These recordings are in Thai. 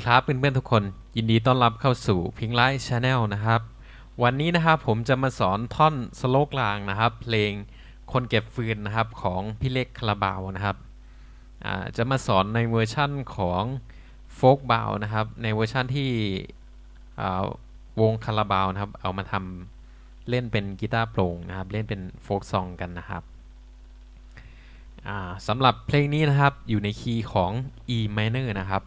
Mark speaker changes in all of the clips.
Speaker 1: สวัสดีครับเพื่อนๆทุกคน ยินดีต้อนรับเข้าสู่พิงไลท์ชาแนลนะครับ วันนี้นะครับผมจะมาสอนท่อนสโลกลางนะครับ เพลงคนเก็บฟืนนะครับของพี่เล็กคาราบาวนะครับจะมาสอนในเวอร์ชั่นของโฟกบาวนะครับ ในเวอร์ชั่นที่วงคาราบาวนะครับ เอามาทำเล่นเป็นกีตาร์โปร่งนะครับ เล่นเป็นโฟกซองกันนะครับสำหรับเพลงนี้นะครับอยู่ในคีย์ของ E minor นะครับ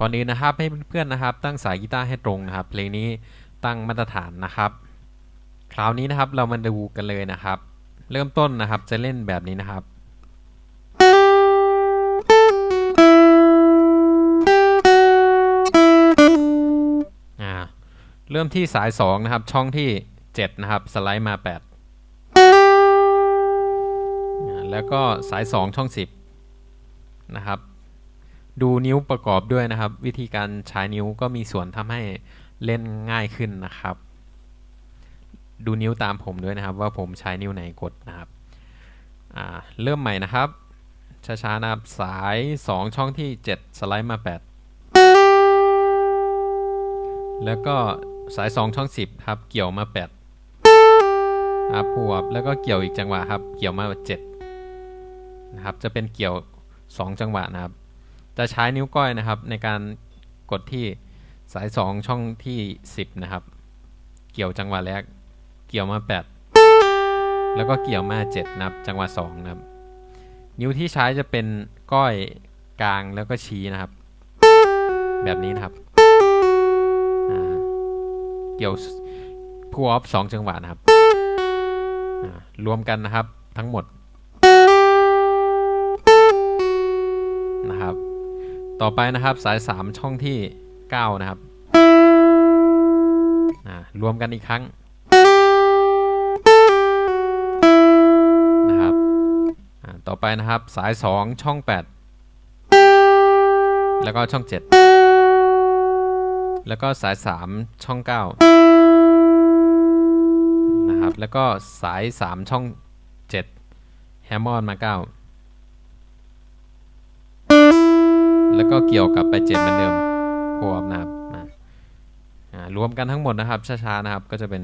Speaker 1: ก่อนอื่นนะครับให้เพื่อนๆนะครับ ตั้งสายกีตาร์ให้ตรงนะครับ เพลงนี้ตั้งมาตรฐานนะครับ คราวนี้นะครับเรามาดูกันเลยนะครับ เริ่มต้นนะครับจะเล่นแบบนี้นะครับอ่าเริ่มที่สาย 2 นะครับ ช่องที่ 7 นะครับ สไลด์มา8อ่าแล้วก็สาย 2 ช่อง 10 นะครับ ดูนิ้วประกอบด้วยนะครับ วิธีการใช้นิ้วก็มีส่วนทำให้เล่นง่ายขึ้นนะครับ ดูนิ้วตามผมด้วยนะครับ ว่าผมใช้นิ้วไหนกดนะครับเริ่มใหม่นะครับช้าๆนะครับสาย 2 ช่องที่ 7 สไลด์มา 8 แล้วก็สาย 2 ช่อง 10ครับ เกี่ยวมา8ครับพวบแล้วก็เกี่ยวอีกจังหวะครับ เกี่ยวมา 7 นะครับ จะเป็นเกี่ยว 2 จังหวะนะครับ จะใช้นิ้วก้อยนะครับ ในการกดที่สาย 2 ช่องที่ 10 นะครับ เกี่ยวจังหวะแรก เกี่ยวมา 8 แล้วก็เกี่ยวมา 7 นะครับ จังหวะ2นะครับ นิ้วที่ใช้จะเป็นก้อยกลางแล้วก็ชี้นะครับ แบบนี้นะครับเกี่ยวพูออฟสองจังหวะนะครับ รวมกันนะครับทั้งหมดนะครับ ต่อไปนะครับสาย 3 ช่องที่ 9 นะครับรวมกันอีกครั้งนะครับต่อไปนะครับสาย 2 ช่อง 8 แล้วก็ช่อง 7 แล้วก็สาย 3 ช่อง 9 นะครับ แล้วก็สาย 3 ช่อง 7 แฮมมอนมา 9 แล้วก็เกี่ยวกับไป7เหมือนเดิมพวกนะครับมาอ่ารวมกันทั้งหมดนะครับ ช้าๆนะครับก็จะเป็น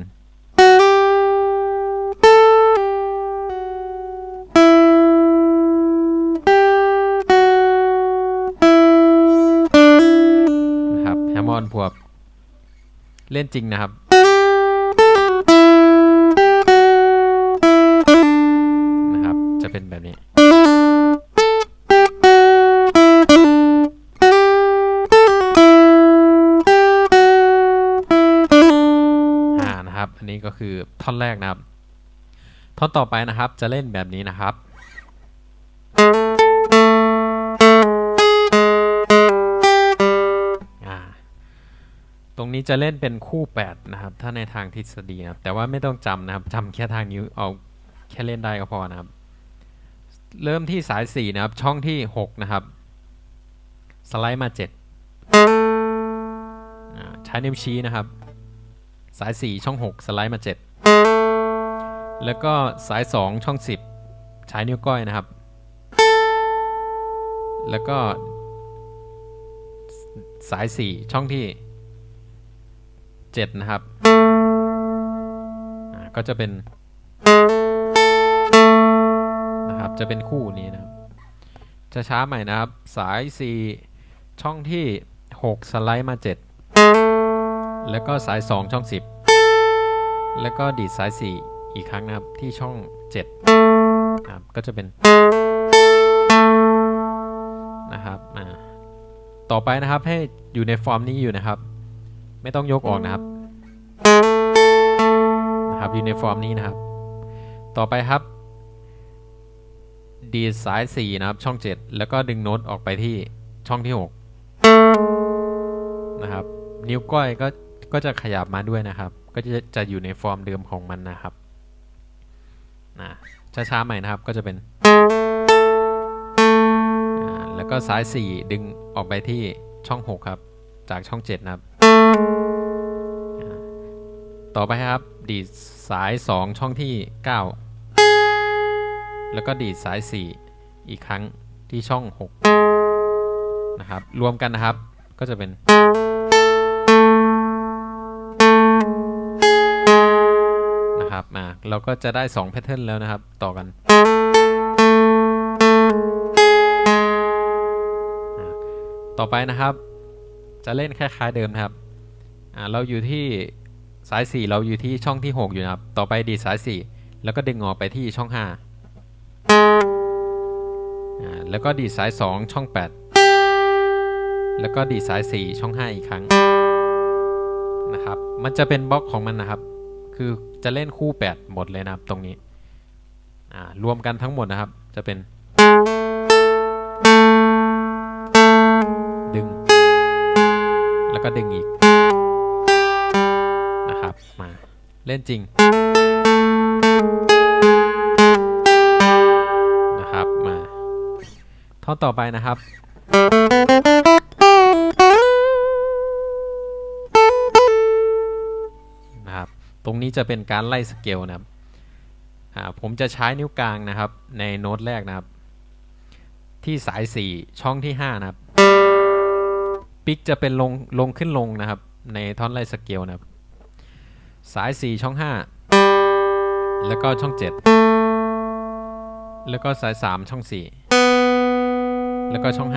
Speaker 1: นะครับแฮมมอนพวกเล่นจริงนะครับ นะครับ อันนี้ก็คือท่อนแรกนะครับ ท่อนต่อไปนะครับจะเล่นแบบนี้นะครับตรงนี้จะเล่นเป็นคู่ 8 นะครับ ถ้าในทางทฤษฎีนะครับ แต่ว่าไม่ต้องจำนะครับจำแค่ทางนิ้วเอาแค่เล่นได้ก็พอนะครับ เริ่มที่สาย 4 นะครับ ช่องที่ 6 นะครับ สไลด์มา 7 ใช้นิ้วชี้นะครับ สาย 4 ช่อง 6 สไลด์มา 7 แล้วก็สาย 2 ช่อง 10 ใช้นิ้วก้อยนะครับ แล้วก็ สาย 4 ช่องที่ 7 นะครับก็จะเป็นนะครับจะเป็นคู่นี้นะครับจะช้าใหม่นะครับ สาย 4 ช่องที่ 6 สไลด์มา 7 แล้วก็สาย 2 ช่อง 10 แล้วก็ดีดสาย 4 อีกครั้งนะครับที่ช่อง 7 นะครับก็จะเป็นนะครับต่อไปนะครับให้อยู่ในฟอร์มนี้อยู่นะครับ ไม่ต้องยกออกนะครับนะครับอยู่ในฟอร์มนี้นะครับ ต่อไปครับ ดีดสาย 4 นะครับช่อง 7 แล้วก็ดึงโน้ตออกไปที่ช่องที่ 6 นะครับ นิ้วก้อยก็ ก็จะขยับมาด้วยนะครับ ก็จะจะอยู่ในฟอร์มเดิมของมันนะครับนะช้าๆใหม่นะครับก็จะเป็น แล้วก็สาย 4 ดึงออกไปที่ช่อง 6 ครับ จากช่อง 7 นะครับ ต่อไปครับ ดีดสาย 2 ช่องที่ 9 แล้วก็ดีดสาย 4 อีกครั้งที่ช่อง 6 นะครับ รวมกันนะครับก็จะเป็น นะครับมาเราก็จะได้2แพทเทิร์นแล้วนะครับ ต่อกัน ต่อไปนะครับ จะเล่นคล้ายๆเดิมนะครับเราอยู่ที่สาย 4 เราอยู่ที่ช่องที่ 6 อยู่นะครับ ต่อไปดีสาย 4 แล้วก็ดึงออกไปที่ช่อง5อ่าแล้วก็ดีสาย 2 ช่อง 8 แล้วก็ดีสาย 4 ช่อง 5 อีกครั้งนะครับ มันจะเป็นบล็อกของมันนะครับ คือจะเล่นคู่ 8 หมดเลยนะครับตรงนี้รวมกันทั้งหมดนะครับจะเป็น ดึง แล้วก็ดึงอีกนะครับมาเล่นจริงนะครับมาท่อนต่อไปนะครับ รับตรงนี้จะเป็นการไล่สเกลนะครับผมจะใช้นิ้วกลางนะครับในโน้ตแรกนะครับ ที่สาย 4 ช่องที่ 5 นะครับ ปิกจะเป็นลงลงขึ้นลงนะครับ ในท่อนไล่สเกลนะครับ สาย 4 ช่อง 5 แล้วก็ช่อง 7 แล้วก็สาย 3 ช่อง 4 แล้วก็ช่อง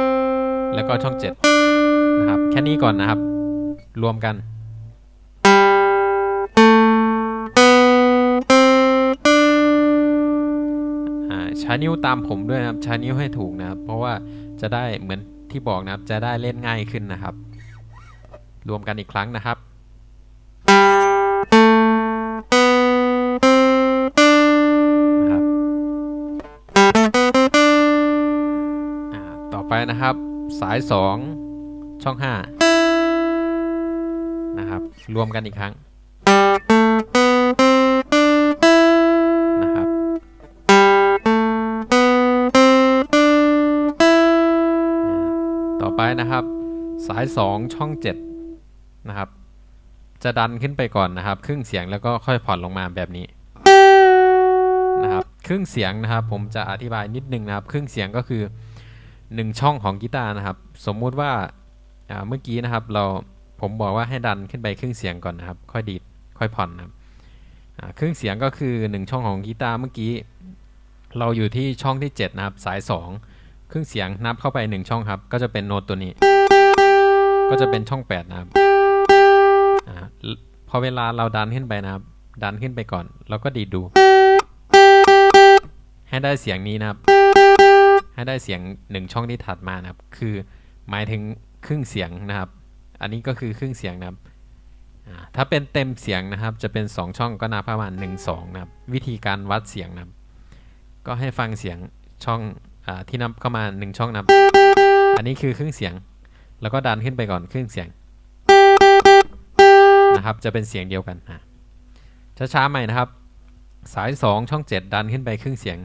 Speaker 1: 5 แล้วก็ช่อง 7 นะครับ แค่นี้ก่อนนะครับ รวมกัน ช้นิ้วตามผมด้วยนะครับ ใช้นิ้วให้ถูกนะครับ เพราะว่าจะได้เหมือนที่บอกนะครับ จะได้เล่นง่ายขึ้นนะครับ รวมกันอีกครั้งนะครับนะครับต่อไปนะครับสาย 2 ช่อง 5 นะครับ รวมกันอีกครั้ง ไปนะครับ สาย 2 ช่อง 7 นะครับ จะดันขึ้นไปก่อนนะครับ ครึ่งเสียงแล้วก็ค่อยผ่อนลงมาแบบนี้นะครับครึ่งเสียงนะครับ ผมจะอธิบายนิดนึงนะครับ ครึ่งเสียงก็คือ 1 ช่องของกีตาร์นะครับ สมมุติว่าเมื่อกี้นะครับ เราผมบอกว่าให้ดันขึ้นไปครึ่งเสียงก่อนนะครับ ค่อยดีดค่อยผ่อนนะครับครึ่งเสียงก็คือ 1 ช่องของกีตาร์เมื่อกี้ เราอยู่ที่ช่องที่ 7 นะครับ สาย 2 ครึ่งเสียงนับเข้าไป 1 ช่องครับ ก็จะเป็นโน้ตตัวนี้ ก็จะเป็นช่อง 8 นะครับอพอเวลาเราดันขึ้นไปนะครับ ดันขึ้นไปก่อนเราก็ดีดดู ให้ได้เสียงนี้นะครับ ให้ได้เสียง 1 ช่องที่ถัดมานะครับ คือหมายถึงครึ่งเสียงนะครับ อันนี้ก็คือครึ่งเสียงนะครับ ถ้าเป็นเต็มเสียงนะครับ จะเป็น 2 ช่องก็นับประมาณ 1 2 นะครับ วิธีการวัดเสียงนะครับ ก็ให้ฟังเสียงช่อง ที่นับเข้ามา1ช่องนับ อันนี้คือครึ่งเสียง แล้วก็ดันขึ้นไปก่อนครึ่งเสียงนะครับจะเป็นเสียงเดียวกันอะช้าๆใหม่นะครับ สาย 2 ช่อง 7 ดันขึ้นไปครึ่งเสียง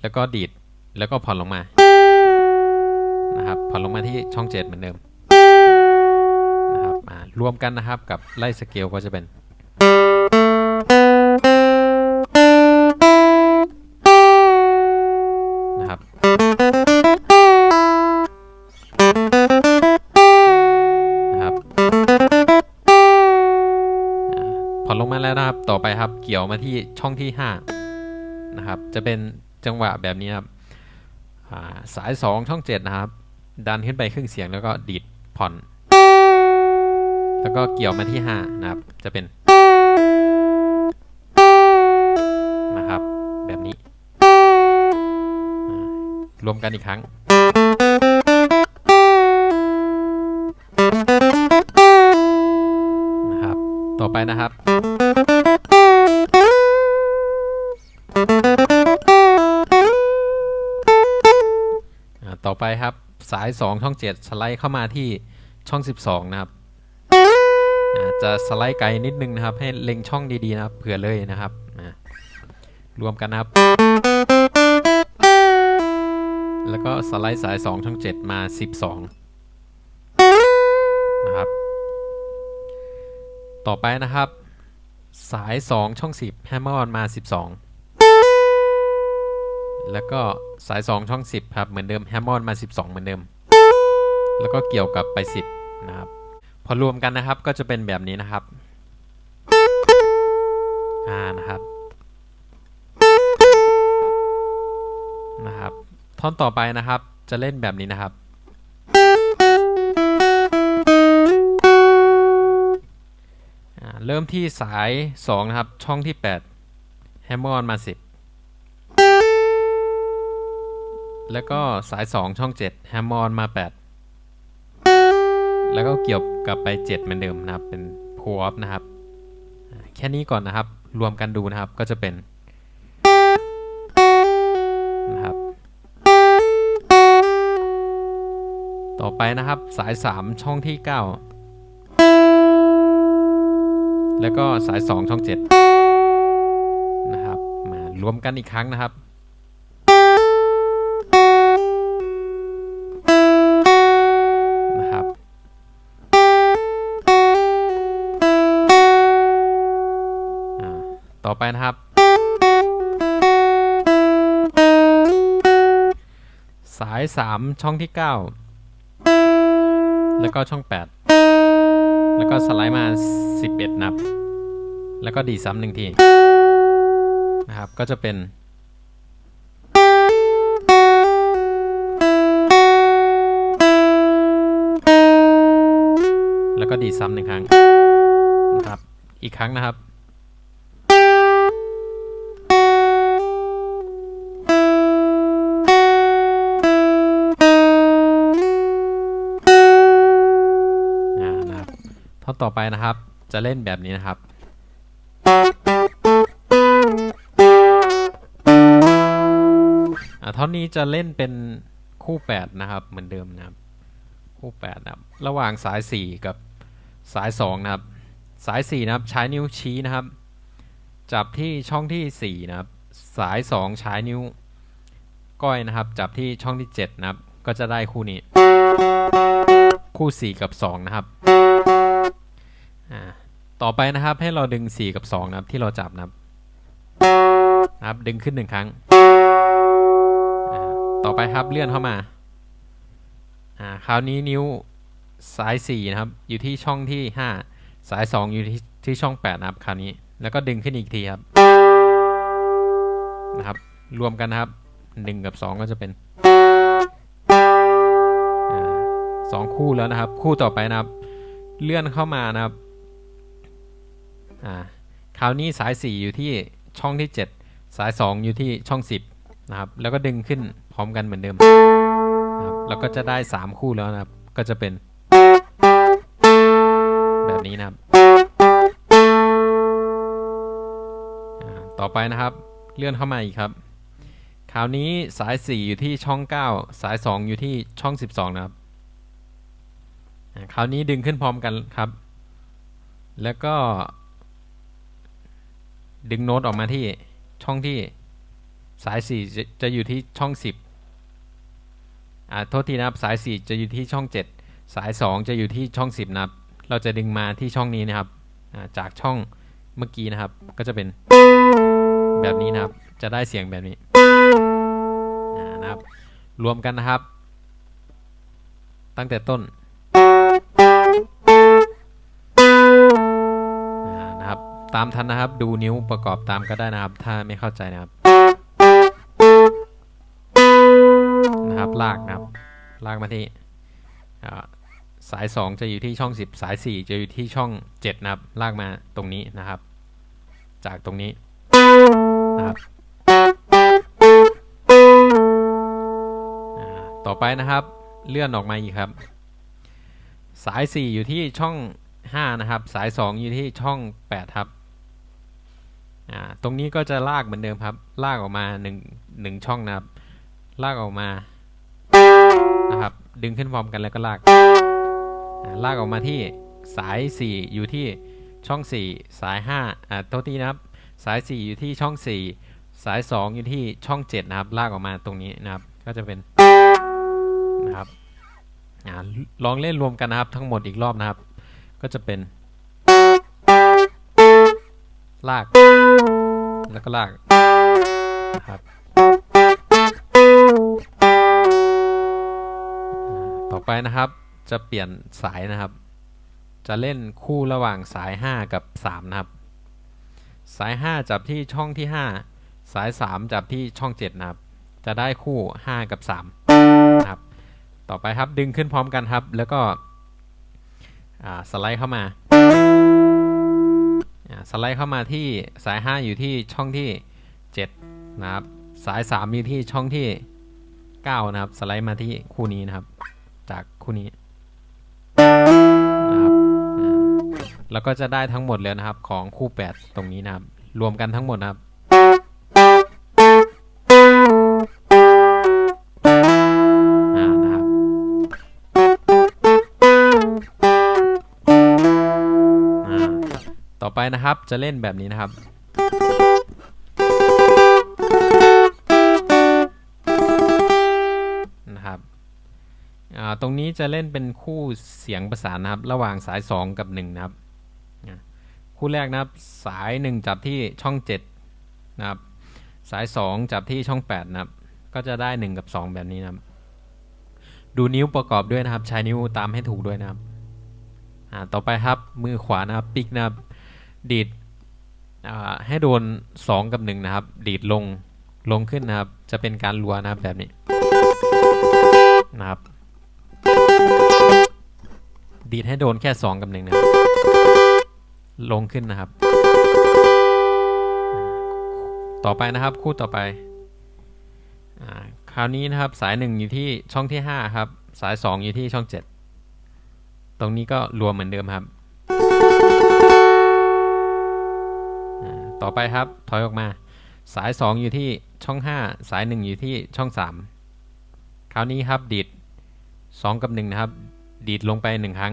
Speaker 1: แล้วก็ดีดแล้วก็ผ่อนลงมานะครับผ่อนลงมาที่ช่อง 7 เหมือนเดิมนะครับมารวมกันนะครับกับไล่สเกลก็จะเป็น แล้วนะครับ ต่อไปครับ เกี่ยวมาที่ช่องที่5นะครับ จะเป็นจังหวะแบบนี้ครับาสาย 2 ช่อง 7 นะครับ ดันขึ้นไปครึ่งเสียงแล้วก็ดีดผ่อน แล้วก็เกี่ยวมาที่ 5 นะครับ จะเป็นนะครับ แบบนี้ รวมกันอีกครั้ง อไปนะครับอ่าต่อไปครับสาย 2 ช่อง 7 สไลด์เข้ามาที่ช่อง 12 นะครับอ่าจะสไลด์ไกลนิดนึงนะครับ ให้เล็งช่องดีๆนะครับเผื่อเลยนะครับ รวมกันนะครับแล้วก็สไลด์สาย 2 ช่อง 7 มา 12 นะครับ ต่อไปนะครับ สาย 2 ช่อง 10แฮมเมอร์ออนมา 12 แล้วก็สาย 2 ช่อง 10 ครับ เหมือนเดิมแฮมมอนมา 12 เหมือนเดิม แล้วก็เกี่ยวกับไป 10 นะครับ พอรวมกันนะครับก็จะเป็นแบบนี้นะครับอ่านะครับนะครับ ท่อนต่อไปนะครับจะเล่นแบบนี้นะครับ เริ่มที่สาย 2 นะครับ ช่องที่ 8 แฮมเมอร์ออนมา 10 แล้วก็สาย 2 ช่อง 7 แฮมเมอร์ออนมา 8 แล้วก็เกี่ยวกับไป 7 เหมือนเดิมนะครับ เป็นโพอฟนะครับ แค่นี้ก่อนนะครับ รวมกันดูนะครับก็จะเป็นนะครับ ต่อไปนะครับสาย 3 ช่องที่ 9 แล้วก็สาย 2 ช่อง 7 นะครับ มารวมกันอีกครั้งนะครับ นะครับ ต่อไปนะครับ สาย 3 ช่องที่ 9 แล้วก็ช่อง 8 แล้วก็สไลด์มา 11 นับ แล้วก็ดีซ้ำหนึ่งทีนะครับ ก็จะเป็น แล้วก็ดีซ้ำหนึ่งครั้งนะครับ อีกครั้งนะครับ ต่อไปนะครับ จะเล่นแบบนี้นะครับอ่าท่อนนี้จะเล่นเป็นคู่ 8 นะครับ เหมือนเดิมนะครับ คู่8นะครับ ระหว่างสาย 4 กับสาย 2 นะครับ สาย 4 นะครับ ใช้นิ้วชี้นะครับ จับที่ช่องที่ 4 นะครับ สาย 2 ใช้นิ้วก้อยนะครับ จับที่ช่องที่ 7 นะครับ ก็จะได้คู่นี้ คู่ 4 กับ 2 นะครับ ต่อไปนะครับให้เราดึง 4 กับ 2 นะครับที่เราจับนะครับนะครับ ดึงขึ้นหนึ่งครั้ง ต่อไปครับเลื่อนเข้ามาคราวนี้นิ้วสาย 4 นะครับ อยู่ที่ช่องที่ 5 สาย 2 อยู่ที่ที่ช่อง 8 นะครับคราวนี้แล้วก็ดึงขึ้นอีกทีครับนะครับ รวมกันนะครับ 1 กับ 2 ก็จะเป็นอ่าสองคู่แล้วนะครับ คู่ต่อไปนะครับ เลื่อนเข้ามานะครับ อ่าคราวนี้สาย 4 อยู่ที่ช่องที่ 7 สาย 2 อยู่ที่ช่อง 10นะครับแล้วก็ดึงขึ้นพร้อมกันเหมือนเดิมนะครับแล้วก็จะได้ 3 คู่แล้วนะครับก็จะเป็น แบบนี้นะครับต่อไปนะครับเลื่อนเข้ามาอีกครับ คราวนี้สาย 4 อยู่ที่ช่อง 9 สาย 2 อยู่ที่ช่อง 12 นะครับคราวนี้ดึงขึ้นพร้อมกันครับ แล้วก็ ดึงโน้ตออกมาที่ช่องที่สาย 4 จะจะอยู่ที่ช่อง 10อ่าโทษทีนะครับสาย 4 จะอยู่ที่ช่อง 7 สาย 2 จะอยู่ที่ช่อง 10 นะครับ เราจะดึงมาที่ช่องนี้นะครับจากช่องเมื่อกี้นะครับ ก็จะเป็นแบบนี้นะครับ จะได้เสียงแบบนี้นะครับ รวมกันนะครับ ตั้งแต่ต้น ตามทันนะครับ ดูนิ้วประกอบตามก็ได้นะครับ ถ้าไม่เข้าใจนะครับ นะครับลากนะครับ ลากมาที่สาย 2 จะอยู่ที่ช่อง 10 สาย 4 จะอยู่ที่ช่อง 7 นะครับ ลากมาตรงนี้นะครับ จากตรงนี้นะครับต่อไปนะครับเลื่อนออกมาอีกครับ สาย 4 อยู่ที่ช่อง 5 นะครับ สาย 2 อยู่ที่ช่อง 8 ครับ อ่าตรงนี้ก็จะลากเหมือนเดิมครับ ลากออกมา1 1ช่องนะครับ ลากออกมานะครับ ดึงขึ้นพร้อมกันแล้วก็ลาก ลากออกมาที่สาย 4 อยู่ที่ช่อง 4 สาย5อ่าโทษทีนะครับ สาย 4 อยู่ที่ช่อง 4 สาย 2 อยู่ที่ช่อง 7 นะครับ ลากออกมาตรงนี้นะครับ ก็จะเป็นนะครับอลองเล่นรวมกันนะครับทั้งหมดอีกรอบนะครับ ก็จะเป็น ลาก แล้วก็ลากครับต่อไปนะครับจะเปลี่ยนสายนะครับ จะเล่นคู่ระหว่างสาย 5 กับ 3 นะครับ สาย 5 จับที่ช่องที่ 5 สาย 3 จับที่ช่อง 7 นะครับ จะได้คู่ 5 กับ3นะครับ ต่อไปครับดึงขึ้นพร้อมกันครับ แล้วก็สไลด์เข้ามา สไลด์เข้ามาที่สาย 5 อยู่ที่ช่องที่ 7 นะครับ สาย 3 อยู่ที่ช่องที่ 9 นะครับ สไลด์มาที่คู่นี้นะครับ จากคู่นี้นะครับแล้วก็จะได้ทั้งหมดเลยนะครับของคู่ 8 ตรงนี้นะครับ รวมกันทั้งหมดนะครับ ต่อไปนะครับจะเล่นแบบนี้นะครับ นะครับอ่าตรงนี้จะเล่นเป็นคู่เสียงประสานนะครับ ระหว่างสาย 2 กับ 1 นะครับ คู่แรกนะครับสาย 1 จับที่ช่อง 7 นะครับ สาย 2 จับที่ช่อง 8 นะครับ ก็จะได้ 1 กับ 2 แบบนี้นะครับดูนิ้วประกอบด้วยนะครับ ใช้นิ้วตามให้ถูกด้วยนะครับ อ่า ต่อไปครับ มือขวานะครับ ปิกนะครับ ดีดให้โดน 2 กับ 1 นะครับ ดีดลงลงขึ้นนะครับ จะเป็นการรัวนะครับแบบนี้นะครับ ดีดให้โดนแค่ 2 กับ1นะครับลงขึ้นนะครับ ต่อไปนะครับคู่ต่อไปอคราวนี้นะครับสาย 1 อยู่ที่ช่องที่ 5 ครับ สาย 2 อยู่ที่ช่อง 7 ตรงนี้ก็รวมเหมือนเดิมครับ ต่อไปครับถอยออกมา สาย 2 อยู่ที่ช่อง 5 สาย 1 อยู่ที่ช่อง 3 คราวนี้ครับดีด2 กับ 1 นะครับ ดีดลงไป 1 ครั้ง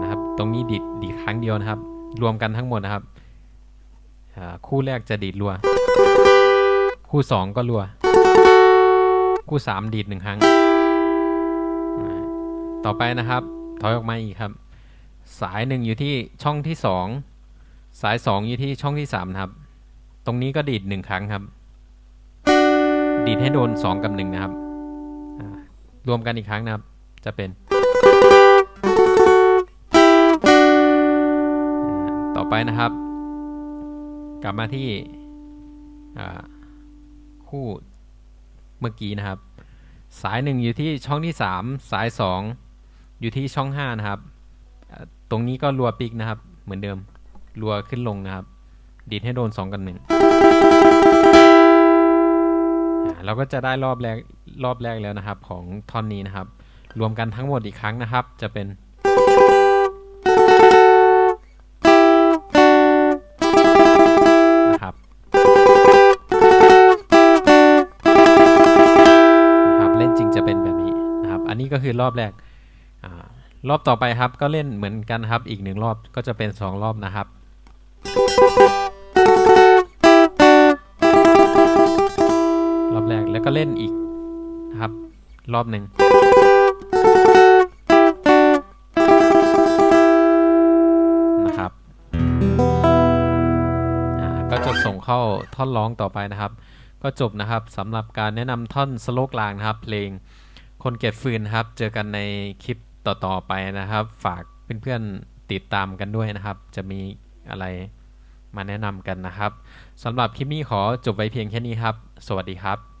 Speaker 1: นะครับตรงนี้ดีดดีดครั้งเดียวนะครับ รวมกันทั้งหมดนะครับ คู่แรกจะดีดรัว คู่ 2 ก็รัว คู่ 3 ดีด 1 ครั้ง ต่อไปนะครับ ถอยออกมาอีกครับ สาย1อยู่ที่ช่องที่2สาย2องอยู่ที่ช่องที่3นะครับ ตรงนี้ก็ดีด1ครั้งครับ ดีดให้โดน2กับ1นะครับรวมกันอีกครั้งนะครับ จะเป็น ต่อไปนะครับ กลับมาที่คู่เมื่อกี้นะครับ สาย1อยู่ที่ช่องที่3สาย2องอยู่ที่ช่อง5นะครับ ตรงนี้ก็รัวปิกนะครับ เหมือนเดิมรัวขึ้นลงนะครับ ดีดให้โดน 2 กับ1อ่าเราก็จะได้รอบแรกรอบแรกแล้วนะครับ ของท่อนนี้นะครับ รวมกันทั้งหมดอีกครั้งนะครับ จะเป็นนะครับนะครับ เล่นจริงจะเป็นแบบนี้นะครับ อันนี้ก็คือรอบแรกอา รอบต่อไปครับก็เล่นเหมือนกันครับอีกหนึ่งรอบก็จะเป็นสองรอบนะครับ รอบแรกแล้วก็เล่นอีกนะครับ รอบหนึ่งนะครับก็จะส่งเข้าท่อนร้องต่อไปนะครับ ก็จบนะครับสำหรับการแนะนำท่อนสโลกลางนะครับ เพลงคนเก็บฟืนครับ เจอกันในคลิป ต่อๆไปนะครับ ฝากเพื่อนๆติดตามกันด้วยนะครับ จะมีอะไรมาแนะนำกันนะครับสำหรับคลิปนี้ขอจบไว้เพียงแค่นี้ครับ สวัสดีครับ